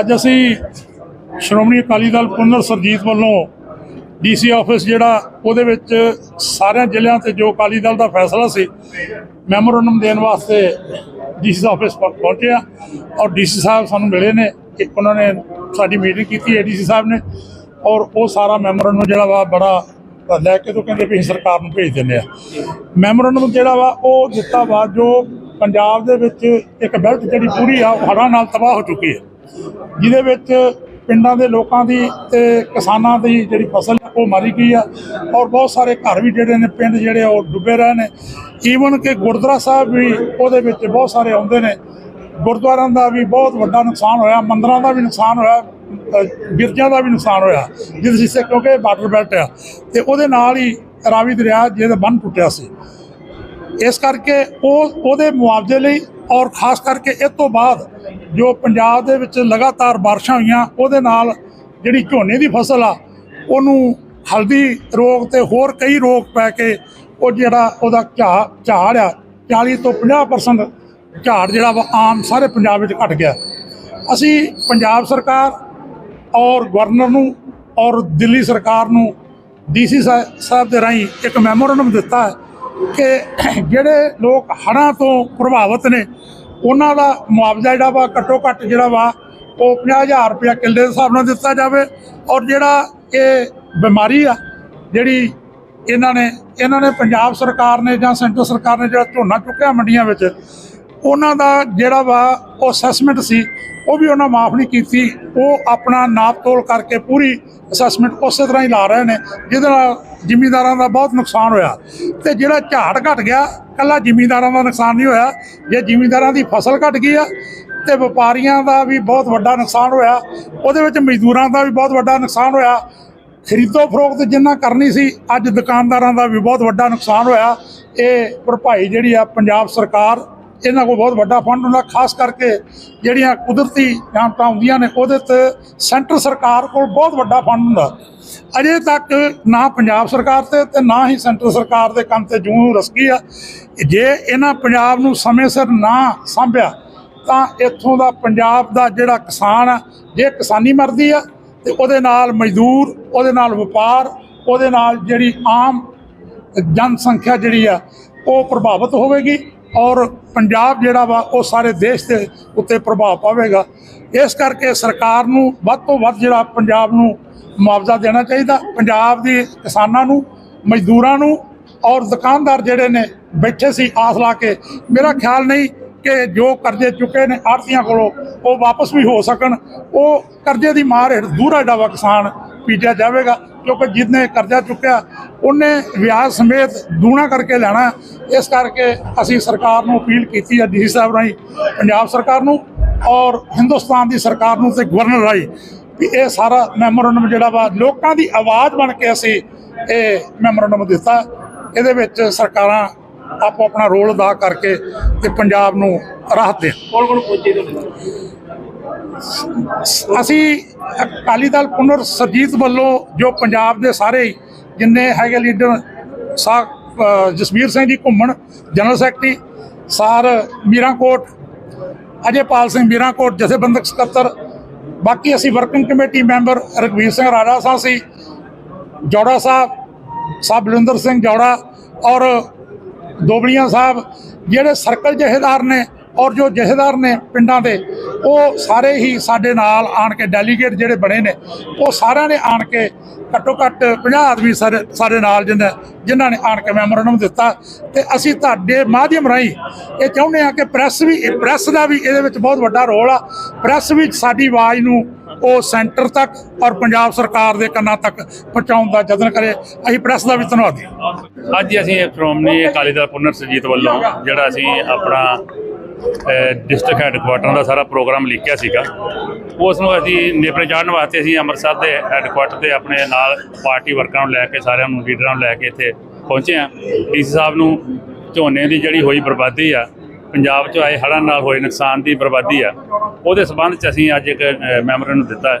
ਅੱਜ ਅਸੀਂ ਸ਼੍ਰੋਮਣੀ ਅਕਾਲੀ ਦਲ ਪੁਨਰ ਸਰਜੀਤ ਵੱਲੋਂ ਡੀਸੀ ਆਫਿਸ ਜਿਹੜਾ, ਉਹਦੇ ਵਿੱਚ ਸਾਰਿਆਂ ਜ਼ਿਲ੍ਹਿਆਂ ਤੇ ਜੋ ਅਕਾਲੀ ਦਲ ਦਾ ਫੈਸਲਾ ਸੀ, ਮੈਮੋਰੰਡਮ ਦੇਣ ਵਾਸਤੇ ਡੀਸੀ ਆਫਿਸ ਪ- ਪਹੁੰਚੇ ਆ ਔਰ ਡੀਸੀ ਸਾਹਿਬ ਸਾਨੂੰ ਮਿਲੇ ਨੇ, ਇੱਕ ਉਹਨਾਂ ਨੇ ਸਾਡੀ ਮੀਟਿੰਗ ਕੀਤੀ ਹੈ ਡੀਸੀ ਸਾਹਿਬ ਨੇ ਔਰ ਉਹ ਸਾਰਾ ਮੈਮੋਰੰਡਮ ਜਿਹੜਾ ਵਾ ਬੜਾ ਲੈ ਕੇ ਤੋਂ ਕਹਿੰਦੇ ਵੀ ਅਸੀਂ ਸਰਕਾਰ ਨੂੰ ਭੇਜ ਦਿੰਦੇ ਆ ਮੈਮੋਰੰਡਮ ਜਿਹੜਾ ਵਾ ਉਹ ਦਿੱਤਾ ਵਾ ਜੋ ਪੰਜਾਬ ਦੇ ਵਿੱਚ ਇੱਕ ਬੈਲਟ ਜਿਹੜੀ ਪੂਰੀ ਆ ਉਹ ਹੜ੍ਹਾਂ ਨਾਲ ਤਬਾਹ ਹੋ ਚੁੱਕੀ ਹੈ। ਜਿਹਦੇ ਵਿੱਚ ਪਿੰਡਾਂ ਦੇ ਲੋਕਾਂ ਦੀ ਤੇ ਕਿਸਾਨਾਂ ਦੀ ਜਿਹੜੀ ਫਸਲ ਉਹ ਮਾਰੀ ਗਈ ਆ। ਔਰ ਬਹੁਤ ਸਾਰੇ ਘਰ ਵੀ ਜਿਹੜੇ ਨੇ ਪਿੰਡ ਜਿਹੜੇ ਆ, ਉਹ ਡੁੱਬੇ ਰਹੇ ਨੇ। ਈਵਨ ਕਿ ਗੁਰਦੁਆਰਾ ਸਾਹਿਬ ਵੀ ਉਹਦੇ ਵਿੱਚ ਬਹੁਤ ਸਾਰੇ ਆਉਂਦੇ ਨੇ। ਗੁਰਦੁਆਰਿਆਂ ਦਾ ਵੀ ਬਹੁਤ ਵੱਡਾ ਨੁਕਸਾਨ ਹੋਇਆ ਮੰਦਰਾਂ ਦਾ ਵੀ ਨੁਕਸਾਨ ਹੋਇਆ ਅ, ਗਿਰਜਾਂ ਦਾ ਵੀ ਨੁਕਸਾਨ ਹੋਇਆ ਜਿਸ ਹਿੱਸੇ ਕਿਉਂਕਿ ਬਾਰਡਰ ਬੈਲਟ ਆ। ਤੇ ਉਹਦੇ ਨਾਲ ਹੀ ਰਾਵੀ ਦਰਿਆ ਜਿਹਦਾ ਬੰਨ ਟੁੱਟਿਆ ਸੀ। ਇਸ ਕਰਕੇ ਉਹ ਉਹਦੇ ਮੁਆਵਜ਼ੇ ਲਈ ਔਰ ਖਾਸ ਕਰਕੇ ਇਸ ਤੋਂ ਬਾਅਦ ਜੋ ਪੰਜਾਬ ਦੇ ਵਿੱਚ ਲਗਾਤਾਰ ਬਾਰਿਸ਼ਾਂ ਹੋਈਆਂ, ਉਹਦੇ ਨਾਲ ਜਿਹੜੀ ਝੋਨੇ ਦੀ ਫਸਲ ਆ, ਉਹਨੂੰ ਹਲਦੀ ਰੋਗ ਤੇ ਹੋਰ ਕਈ ਰੋਗ ਪੈ ਕੇ ਉਹ ਜਿਹੜਾ ਉਹਦਾ ਝਾੜ ਝਾੜ ਆ 40 ਤੋਂ 50% ਝਾੜ ਜਿਹੜਾ ਵਾ ਆਮ ਸਾਰੇ ਪੰਜਾਬ ਵਿੱਚ ਘਟ ਗਿਆ। ਅਸੀਂ ਪੰਜਾਬ ਸਰਕਾਰ ਔਰ ਗਵਰਨਰ ਨੂੰ ਔਰ ਦਿੱਲੀ ਸਰਕਾਰ ਨੂੰ ਡੀਸੀ ਸਾਹਿਬ ਦੇ ਰਾਹੀਂ ਇੱਕ ਮੈਮੋਰੰਡਮ ਦਿੱਤਾ ਹੈ ਕਿ ਜਿਹੜੇ ਲੋਕ ਹੜ੍ਹਾਂ ਤੋਂ ਪ੍ਰਭਾਵਿਤ ਨੇ, ਉਹਨਾਂ ਦਾ ਮੁਆਵਜ਼ਾ ਜਿਹੜਾ ਵਾ ਘੱਟੋ ਘੱਟ ਜਿਹੜਾ ਵਾ ਉਹ 50000 ਰੁਪਇਆ ਕਿੱਲੇ ਦੇ ਹਿਸਾਬ ਨਾਲ ਦਿੱਤਾ ਜਾਵੇ। ਔਰ ਜਿਹੜਾ ਇਹ ਬਿਮਾਰੀ ਆ, ਜਿਹੜੀ ਇਹਨਾਂ ਨੇ ਇਹਨਾਂ ਨੇ ਪੰਜਾਬ ਸਰਕਾਰ ਨੇ ਜਾਂ ਸੈਂਟਰ ਸਰਕਾਰ ਨੇ ਜਿਹੜਾ ਝੋਨਾ ਚੁੱਕਿਆ ਮੰਡੀਆਂ ਵਿੱਚ, ਉਹਨਾਂ ਦਾ ਜਿਹੜਾ ਵਾ ਉਹ ਅਸੈਸਮੈਂਟ ਸੀ ਉਹ ਵੀ ਉਹਨਾਂ ਮਾਫ ਨਹੀਂ ਕੀਤੀ। ਉਹ ਆਪਣਾ ਨਾਪ ਤੋਲ ਕਰਕੇ ਪੂਰੀ ਅਸੈਸਮੈਂਟ ਉਸੇ ਤਰ੍ਹਾਂ ਹੀ ਲਾ ਰਹੇ ਨੇ, ਜਿਹਦੇ ਨਾਲ ਜ਼ਿਮੀਂਦਾਰਾਂ ਦਾ ਬਹੁਤ ਨੁਕਸਾਨ ਹੋਇਆ। ਤੇ ਜਿਹੜਾ ਝਾੜ ਘਟ ਗਿਆ, ਕੱਲਾ ਜ਼ਿਮੀਂਦਾਰਾਂ ਦਾ ਨੁਕਸਾਨ ਨਹੀਂ ਹੋਇਆ। ਜੇ ਜ਼ਿਮੀਂਦਾਰਾਂ ਦੀ ਫਸਲ ਘਟ ਗਈ ਆ, ਤੇ ਵਪਾਰੀਆਂ ਦਾ ਵੀ ਬਹੁਤ ਵੱਡਾ ਨੁਕਸਾਨ ਹੋਇਆ। ਉਹਦੇ ਵਿੱਚ ਮਜ਼ਦੂਰਾਂ ਦਾ ਵੀ ਬਹੁਤ ਵੱਡਾ ਨੁਕਸਾਨ ਹੋਇਆ। ਖਰੀਦੋ ਫਰੋਖਤ ਜਿੰਨਾ ਕਰਨੀ ਸੀ, ਅੱਜ ਦੁਕਾਨਦਾਰਾਂ ਦਾ ਵੀ ਬਹੁਤ ਵੱਡਾ ਨੁਕਸਾਨ ਹੋਇਆ। ਇਹ ਭਰਪਾਈ ਜਿਹੜੀ ਆ ਪੰਜਾਬ ਸਰਕਾਰ ਇਹਨਾਂ ਕੋਲ ਬਹੁਤ ਵੱਡਾ ਫੰਡ ਹੁੰਦਾ, ਖਾਸ ਕਰਕੇ ਜਿਹੜੀਆਂ ਕੁਦਰਤੀ ਜਾਮਤਾਂ ਹੁੰਦੀਆਂ ਨੇ, ਉਹਦੇ ਤੇ ਸੈਂਟਰ ਸਰਕਾਰ ਕੋਲ ਬਹੁਤ ਵੱਡਾ ਫੰਡ ਹੁੰਦਾ। ਅਜੇ ਤੱਕ ਨਾ ਪੰਜਾਬ ਸਰਕਾਰ ਤੇ ਤੇ ਨਾ ਹੀ ਸੈਂਟਰ ਸਰਕਾਰ ਦੇ ਕੰਮ ਤੇ ਜੂੰ ਰਸਕੀ ਆ। ਜੇ ਇਹਨਾਂ ਪੰਜਾਬ ਨੂੰ ਸਮੇਂ ਸਿਰ ਨਾ ਸੰਭਿਆ, ਤਾਂ ਇੱਥੋਂ ਦਾ ਪੰਜਾਬ ਦਾ ਜਿਹੜਾ ਕਿਸਾਨ ਆ, ਜੇ ਕਿਸਾਨੀ ਮਰਦੀ ਆ, ਤੇ ਉਹਦੇ ਨਾਲ ਮਜ਼ਦੂਰ, ਉਹਦੇ ਨਾਲ ਵਪਾਰ, ਉਹਦੇ ਨਾਲ ਜਿਹੜੀ ਆਮ ਜਨਸੰਖਿਆ ਜਿਹੜੀ ਆ, ਉਹ ਪ੍ਰਭਾਵਿਤ ਹੋਵੇਗੀ। ਔਰ ਪੰਜਾਬ ਜਿਹੜਾ ਵਾ, ਉਹ ਸਾਰੇ ਦੇਸ਼ ਦੇ ਉੱਤੇ ਪ੍ਰਭਾਵ ਪਾਵੇਗਾ। ਇਸ ਕਰਕੇ ਸਰਕਾਰ ਨੂੰ ਵੱਧ ਤੋਂ ਵੱਧ ਜਿਹੜਾ ਪੰਜਾਬ ਨੂੰ ਮੁਆਵਜ਼ਾ ਦੇਣਾ ਚਾਹੀਦਾ। ਪੰਜਾਬ ਦੇ ਕਿਸਾਨਾਂ ਨੂੰ, ਮਜ਼ਦੂਰਾਂ ਨੂੰ ਔਰ ਦੁਕਾਨਦਾਰ ਜਿਹੜੇ ਨੇ, ਬੈਠੇ ਸੀ ਆਸ ਲਾ ਕੇ। ਮੇਰਾ ਖਿਆਲ ਨਹੀਂ ਕਿ ਜੋ ਕਰਜ਼ੇ ਚੁੱਕੇ ਨੇ ਆੜਤੀਆਂ ਕੋਲੋਂ, ਉਹ ਵਾਪਸ ਵੀ ਹੋ ਸਕਣ। ਉਹ ਕਰਜ਼ੇ ਦੀ ਮਾਰ ਹੇਠ ਦੂਰਾ ਡਾਵਾ ਕਿਸਾਨ। ਪੀਟਿਆ ਜਾਵੇਗਾ, ਕਿਉਂਕਿ ਜਿਹਨੇ ਕਰਜ਼ਾ ਚੁੱਕਿਆ, ਉਹਨੇ ਵਿਆਜ ਸਮੇਤ ਦੂਣਾ ਕਰਕੇ ਲੈਣਾ ਇਸ ਕਰਕੇ ਅਸੀਂ ਸਰਕਾਰ ਨੂੰ ਅਪੀਲ ਕੀਤੀ ਹੈ ਡੀਸੀ ਸਾਹਿਬ ਰਾਹੀਂ, ਪੰਜਾਬ ਸਰਕਾਰ ਨੂੰ ਔਰ ਹਿੰਦੁਸਤਾਨ ਦੀ ਸਰਕਾਰ ਨੂੰ ਤੇ ਗਵਰਨਰ ਰਾਹੀਂ, ਵੀ ਇਹ ਸਾਰਾ ਮੈਮੋਰੰਡਮ ਜਿਹੜਾ ਵਾ, ਲੋਕਾਂ ਦੀ ਆਵਾਜ਼ ਬਣ ਕੇ ਅਸੀਂ ਇਹ ਮੈਮੋਰੰਡਮ ਦਿੱਤਾ ਇਹਦੇ ਵਿੱਚ ਸਰਕਾਰਾਂ ਆਪੋ ਆਪਣਾ ਰੋਲ ਅਦਾ ਕਰਕੇ ਤੇ ਪੰਜਾਬ ਨੂੰ ਰਾਹਤ ਦੇਣ। ਕੌਣ ਕੌਣ ਪਹੁੰਚੇ ਅਸੀਂ ਅਕਾਲੀ ਦਲ ਪੁਨਰ ਸਰਜੀਤ ਵੱਲੋਂ ਜੋ ਪੰਜਾਬ ਦੇ ਸਾਰੇ ਜਿੰਨੇ ਹੈਗੇ ਲੀਡਰ, ਸਾ ਜਸਵੀਰ ਸਿੰਘ ਜੀ ਘੁੰਮਣ, ਜਨਰਲ ਸੈਕਟਰੀ, ਸਾਰ ਮੀਰਾਂਕੋਟ, ਅਜੇਪਾਲ ਸਿੰਘ ਮੀਰਾਂਕੋਟ, ਜਥੇਬੰਦਕ ਸਕੱਤਰ, ਬਾਕੀ ਅਸੀਂ ਵਰਕਿੰਗ ਕਮੇਟੀ ਮੈਂਬਰ ਰਘਵੀਰ ਸਿੰਘ ਰਾਜਾ ਸਾਹਿਬ ਸੀ, ਜੋੜਾ ਸਾਹਿਬ ਸਾਹਿਬ ਬਲਿੰਦਰ ਸਿੰਘ ਜੋੜਾ ਔਰ ਦੋਬੜੀਆਂ ਸਾਹਿਬ, ਜਿਹੜੇ ਸਰਕਲ ਜਹੇਦਾਰ ਨੇ ਔਰ ਜੋ ਜਥੇਦਾਰ ਨੇ ਪਿੰਡਾਂ ਦੇ, ਉਹ ਸਾਰੇ ਹੀ ਸਾਡੇ ਨਾਲ ਆਣ ਕੇ ਡੈਲੀਗੇਟ ਜਿਹੜੇ ਬਣੇ ਨੇ, ਉਹ ਸਾਰਿਆਂ ਨੇ ਆਣ ਕੇ ਘੱਟੋ ਘੱਟ 50 ਆਦਮੀ ਸਾਰੇ, ਸਾਡੇ ਨਾਲ ਜਿਨ੍ਹਾਂ ਜਿਨ੍ਹਾਂ ਨੇ ਆਣ ਕੇ ਮੈਮੋਰੰਡਮ ਦਿੱਤਾ। ਤੇ ਅਸੀਂ ਤੁਹਾਡੇ ਮਾਧਿਅਮ ਰਾਹੀਂ ਇਹ ਚਾਹੁੰਦੇ ਆ ਕਿ ਪ੍ਰੈਸ ਵੀ ਪ੍ਰੈਸ ਦਾ ਵੀ ਇਹਦੇ ਵਿੱਚ ਬਹੁਤ ਵੱਡਾ ਰੋਲ ਆ। ਪ੍ਰੈਸ ਵੀ ਸਾਡੀ ਆਵਾਜ਼ ਨੂੰ ਉਹ ਸੈਂਟਰ ਤੱਕ ਔਰ ਪੰਜਾਬ ਸਰਕਾਰ ਦੇ ਕੰਨਾਂ ਤੱਕ ਪਹੁੰਚਾਉਣ ਦਾ ਯਤਨ ਕਰੇ। ਅਸੀਂ ਪ੍ਰੈਸ ਦਾ ਵੀ ਧੰਨਵਾਦੀ ਹਾਂ। ਅੱਜ ਅਸੀਂ ਸ਼੍ਰੋਮਣੀ ਅਕਾਲੀ ਦਲ ਪੁਨਰ ਸਰਜੀਤ ਵੱਲੋਂ, ਜਿਹੜਾ ਅਸੀਂ ਆਪਣਾ ਡਿਸਟ੍ਰਿਕਟ ਹੈੱਡਕੁਆਟਰਾਂ ਦਾ ਸਾਰਾ ਪ੍ਰੋਗਰਾਮ ਲਿਖਿਆ ਸੀਗਾ। ਉਸ ਨੂੰ ਅਸੀਂ ਨੇਪਰੇ ਚਾੜਨ ਵਾਸਤੇ ਅਸੀਂ ਅੰਮ੍ਰਿਤਸਰ ਦੇ ਹੈੱਡਕੁਆਟਰ ਤੇ ਆਪਣੇ ਨਾਲ ਪਾਰਟੀ ਵਰਕਰਾਂ ਨੂੰ ਲੈ ਕੇ ਸਾਰਿਆਂ ਨੂੰ ਲੀਡਰਾਂ ਨੂੰ ਲੈ ਕੇ ਇੱਥੇ ਪਹੁੰਚੇ ਆ ਡੀਸੀ ਸਾਹਿਬ ਨੂੰ ਝੋਨੇ ਦੀ ਜਿਹੜੀ ਹੋਈ ਬਰਬਾਦੀ ਆ, ਪੰਜਾਬ 'ਚ ਆਏ ਹੜ੍ਹਾਂ ਨਾਲ ਹੋਏ ਨੁਕਸਾਨ ਦੀ ਬਰਬਾਦੀ ਆ, ਉਹਦੇ ਸਬੰਧ 'ਚ ਅਸੀਂ ਅੱਜ ਇੱਕ ਮੈਮੋਰੰਡਮ ਦਿੱਤਾ।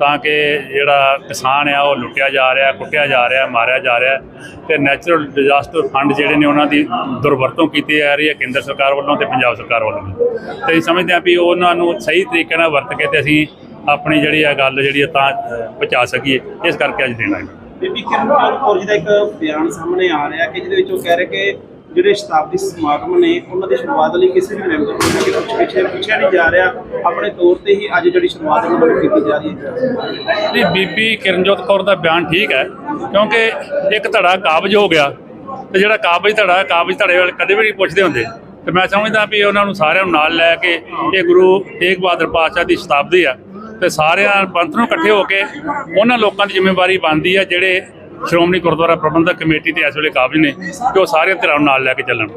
ਤਾਂ ਕਿ ਜਿਹੜਾ ਕਿਸਾਨ ਆ, ਉਹ ਲੁੱਟਿਆ ਜਾ ਰਿਹਾ, ਕੁੱਟਿਆ ਜਾ ਰਿਹਾ, ਮਾਰਿਆ ਜਾ ਰਿਹਾ। ਤੇ ਨੈਚੁਰਲ ਡਿਜ਼ਾਸਟਰ ਫੰਡ ਜਿਹੜੇ ਨੇ ਉਹਨਾਂ ਦੀ ਦੁਰਵਰਤੋਂ ਕੀਤੀ ਜਾ ਰਹੀ ਹੈ, ਕੇਂਦਰ ਸਰਕਾਰ ਵੱਲੋਂ ਤੇ ਪੰਜਾਬ ਸਰਕਾਰ ਵੱਲੋਂ। ਵੀ ਤੇ ਅਸੀਂ ਸਮਝਦੇ ਹਾਂ ਵੀ ਉਹਨਾਂ ਨੂੰ ਸਹੀ ਤਰੀਕੇ ਨਾਲ ਵਰਤ ਕੇ ਤੇ ਅਸੀਂ ਆਪਣੀ ਜਿਹੜੀ ਆ ਗੱਲ ਜਿਹੜੀ ਆ ਤਾਂ ਪਹੁੰਚਾ ਸਕੀਏ। ਇਸ ਕਰਕੇ ਅੱਜ ਦੇਣਾ ਹੈ। ਬੀਬੀ ਕਿਰਨਪਾਲ ਕੌਰ ਜੀ ਦਾ ਇੱਕ ਬਿਆਨ ਸਾਹਮਣੇ ਆ ਰਿਹਾ ਕਿ ਜਿਹਦੇ ਵਿੱਚ ਉਹ ਕਹਿ ਰਹੇ ਕਿ ਜਿਹੜੇ ਸ਼ਤਾਬਦੀ ਸਮਾਗਮ ਨੇ, ਉਹਨਾਂ ਦੀ ਸ਼ੁਰੂਆਤ ਲਈ ਕਿਸੇ ਵੀ ਮੈਂਬਰ ਨੂੰ ਕਿ ਕੁਝ ਪਿੱਛੇ ਪੁੱਛਿਆ ਨਹੀਂ ਜਾ ਰਿਹਾ। ਆਪਣੇ ਤੌਰ ਤੇ ਹੀ ਅੱਜ ਜਿਹੜੀ ਸ਼ੁਰੂਆਤ ਉਹਨਾਂ ਵੱਲੋਂ ਕੀਤੀ ਜਾ ਰਹੀ ਹੈ। ਨਹੀਂ, ਬੀਬੀ ਕਿਰਨਜੋਤ ਕੌਰ ਦਾ ਬਿਆਨ ਠੀਕ ਹੈ, ਕਿਉਂਕਿ ਇੱਕ ਧੜਾ ਕਾਬਜ ਹੋ ਗਿਆ ਤੇ ਜਿਹੜਾ ਕਾਬਜ ਧੜਾ, ਕਾਬਜ ਧੜੇ ਵਾਲੇ ਕਦੇ ਵੀ ਨਹੀਂ ਪੁੱਛਦੇ ਹੁੰਦੇ। ਤੇ ਮੈਂ ਸਮਝਦਾ ਵੀ ਉਹਨਾਂ ਨੂੰ ਸਾਰਿਆਂ ਨੂੰ ਨਾਲ ਲੈ ਕੇ ਇਹ ਗੁਰੂ ਤੇਗ ਬਹਾਦਰ ਪਾਤਸ਼ਾਹ ਦੀ ਸ਼ਤਾਬਦੀ ਆ। ਤੇ ਸਾਰਿਆਂ ਪੰਥ ਨੂੰ ਇਕੱਠੇ ਹੋ ਕੇ ਉਹਨਾਂ ਲੋਕਾਂ ਦੀ ਜ਼ਿੰਮੇਵਾਰੀ ਬਣਦੀ ਆ, ਜਿਹੜੇ ਸ਼੍ਰੋਮਣੀ ਗੁਰਦੁਆਰਾ ਪ੍ਰਬੰਧਕ ਕਮੇਟੀ ਤੇ ਇਸ ਵੇਲੇ ਕਾਬਜ ਨੇ ਕਿ ਉਹ ਸਾਰੇ ਧਿਰਾਂ ਨੂੰ ਨਾਲ ਲੈ ਕੇ ਚੱਲਣ।